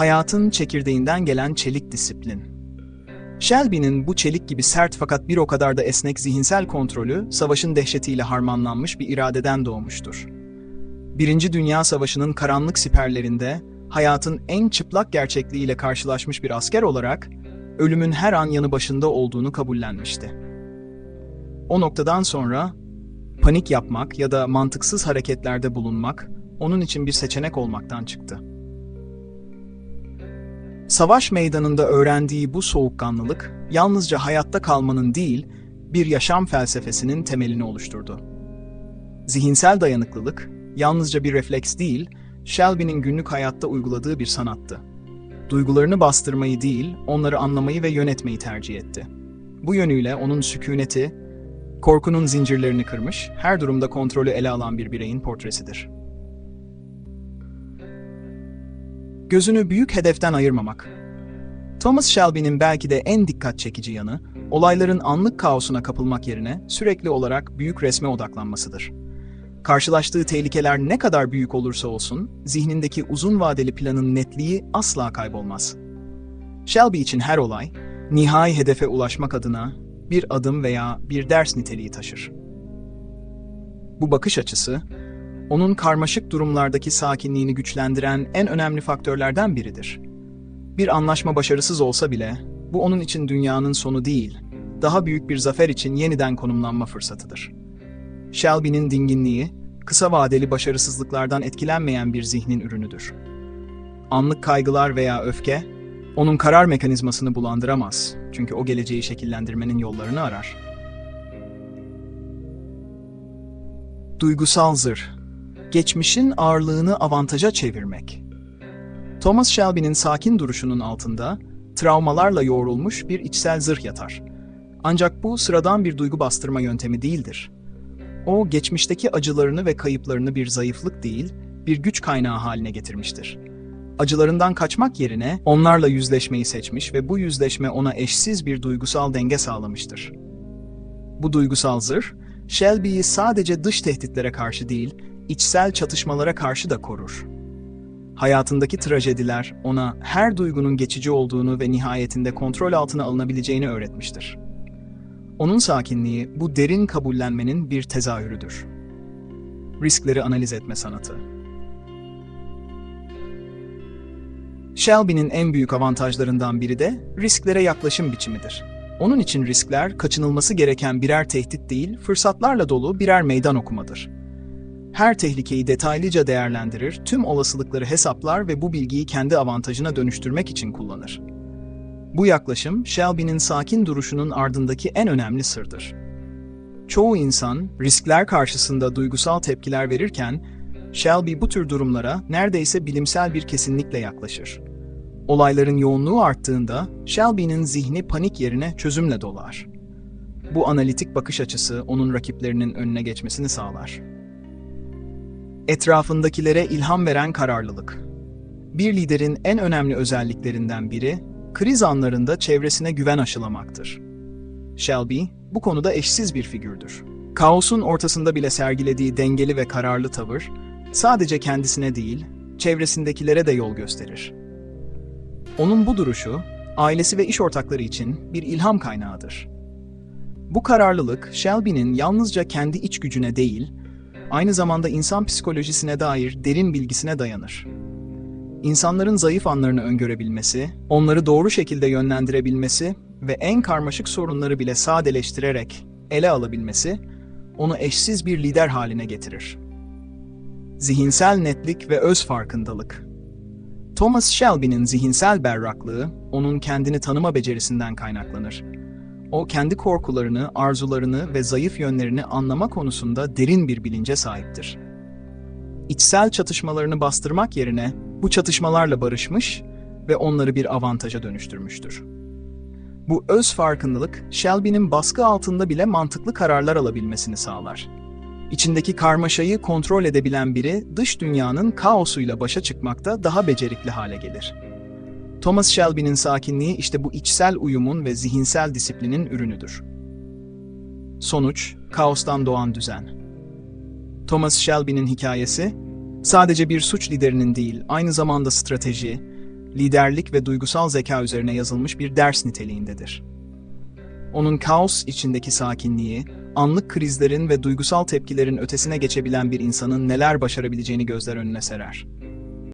hayatın çekirdeğinden gelen çelik disiplin. Shelby'nin bu çelik gibi sert fakat bir o kadar da esnek zihinsel kontrolü, savaşın dehşetiyle harmanlanmış bir iradeden doğmuştur. Birinci Dünya Savaşı'nın karanlık siperlerinde, hayatın en çıplak gerçekliğiyle karşılaşmış bir asker olarak, ölümün her an yanı başında olduğunu kabullenmişti. O noktadan sonra, panik yapmak ya da mantıksız hareketlerde bulunmak, onun için bir seçenek olmaktan çıktı. Savaş meydanında öğrendiği bu soğukkanlılık, yalnızca hayatta kalmanın değil, bir yaşam felsefesinin temelini oluşturdu. Zihinsel dayanıklılık, yalnızca bir refleks değil, Shelby'nin günlük hayatta uyguladığı bir sanattı. Duygularını bastırmayı değil, onları anlamayı ve yönetmeyi tercih etti. Bu yönüyle onun sükuneti, korkunun zincirlerini kırmış, her durumda kontrolü ele alan bir bireyin portresidir. Gözünü büyük hedeften ayırmamak. Thomas Shelby'nin belki de en dikkat çekici yanı, olayların anlık kaosuna kapılmak yerine sürekli olarak büyük resme odaklanmasıdır. Karşılaştığı tehlikeler ne kadar büyük olursa olsun, zihnindeki uzun vadeli planın netliği asla kaybolmaz. Shelby için her olay, nihai hedefe ulaşmak adına bir adım veya bir ders niteliği taşır. Bu bakış açısı, onun karmaşık durumlardaki sakinliğini güçlendiren en önemli faktörlerden biridir. Bir anlaşma başarısız olsa bile, bu onun için dünyanın sonu değil, daha büyük bir zafer için yeniden konumlanma fırsatıdır. Shelby'nin dinginliği, kısa vadeli başarısızlıklardan etkilenmeyen bir zihnin ürünüdür. Anlık kaygılar veya öfke, onun karar mekanizmasını bulandıramaz. Çünkü o geleceği şekillendirmenin yollarını arar. Duygusal zırh. Geçmişin ağırlığını avantaja çevirmek. Thomas Shelby'nin sakin duruşunun altında travmalarla yoğrulmuş bir içsel zırh yatar. Ancak bu sıradan bir duygu bastırma yöntemi değildir. O, geçmişteki acılarını ve kayıplarını bir zayıflık değil, bir güç kaynağı haline getirmiştir. Acılarından kaçmak yerine onlarla yüzleşmeyi seçmiş ve bu yüzleşme ona eşsiz bir duygusal denge sağlamıştır. Bu duygusal zırh, Shelby'yi sadece dış tehditlere karşı değil, içsel çatışmalara karşı da korur. Hayatındaki trajediler ona her duygunun geçici olduğunu ve nihayetinde kontrol altına alınabileceğini öğretmiştir. Onun sakinliği bu derin kabullenmenin bir tezahürüdür. Riskleri analiz etme sanatı. Shelby'nin en büyük avantajlarından biri de risklere yaklaşım biçimidir. Onun için riskler kaçınılması gereken birer tehdit değil, fırsatlarla dolu birer meydan okumadır. Her tehlikeyi detaylıca değerlendirir, tüm olasılıkları hesaplar ve bu bilgiyi kendi avantajına dönüştürmek için kullanır. Bu yaklaşım, Shelby'nin sakin duruşunun ardındaki en önemli sırdır. Çoğu insan, riskler karşısında duygusal tepkiler verirken, Shelby bu tür durumlara neredeyse bilimsel bir kesinlikle yaklaşır. Olayların yoğunluğu arttığında, Shelby'nin zihni panik yerine çözümle dolar. Bu analitik bakış açısı onun rakiplerinin önüne geçmesini sağlar. Etrafındakilere ilham veren kararlılık. Bir liderin en önemli özelliklerinden biri, kriz anlarında çevresine güven aşılamaktır. Shelby, bu konuda eşsiz bir figürdür. Kaosun ortasında bile sergilediği dengeli ve kararlı tavır, sadece kendisine değil, çevresindekilere de yol gösterir. Onun bu duruşu, ailesi ve iş ortakları için bir ilham kaynağıdır. Bu kararlılık, Shelby'nin yalnızca kendi iç gücüne değil, aynı zamanda insan psikolojisine dair derin bilgisine dayanır. İnsanların zayıf anlarını öngörebilmesi, onları doğru şekilde yönlendirebilmesi ve en karmaşık sorunları bile sadeleştirerek ele alabilmesi, onu eşsiz bir lider haline getirir. Zihinsel netlik ve öz farkındalık. Thomas Shelby'nin zihinsel berraklığı, onun kendini tanıma becerisinden kaynaklanır. O kendi korkularını, arzularını ve zayıf yönlerini anlama konusunda derin bir bilince sahiptir. İçsel çatışmalarını bastırmak yerine bu çatışmalarla barışmış ve onları bir avantaja dönüştürmüştür. Bu öz farkındalık, Shelby'nin baskı altında bile mantıklı kararlar alabilmesini sağlar. İçindeki karmaşayı kontrol edebilen biri, dış dünyanın kaosuyla başa çıkmakta daha becerikli hale gelir. Thomas Shelby'nin sakinliği işte bu içsel uyumun ve zihinsel disiplinin ürünüdür. Sonuç, kaostan doğan düzen. Thomas Shelby'nin hikayesi, sadece bir suç liderinin değil, aynı zamanda strateji, liderlik ve duygusal zeka üzerine yazılmış bir ders niteliğindedir. Onun kaos içindeki sakinliği, anlık krizlerin ve duygusal tepkilerin ötesine geçebilen bir insanın neler başarabileceğini gözler önüne serer.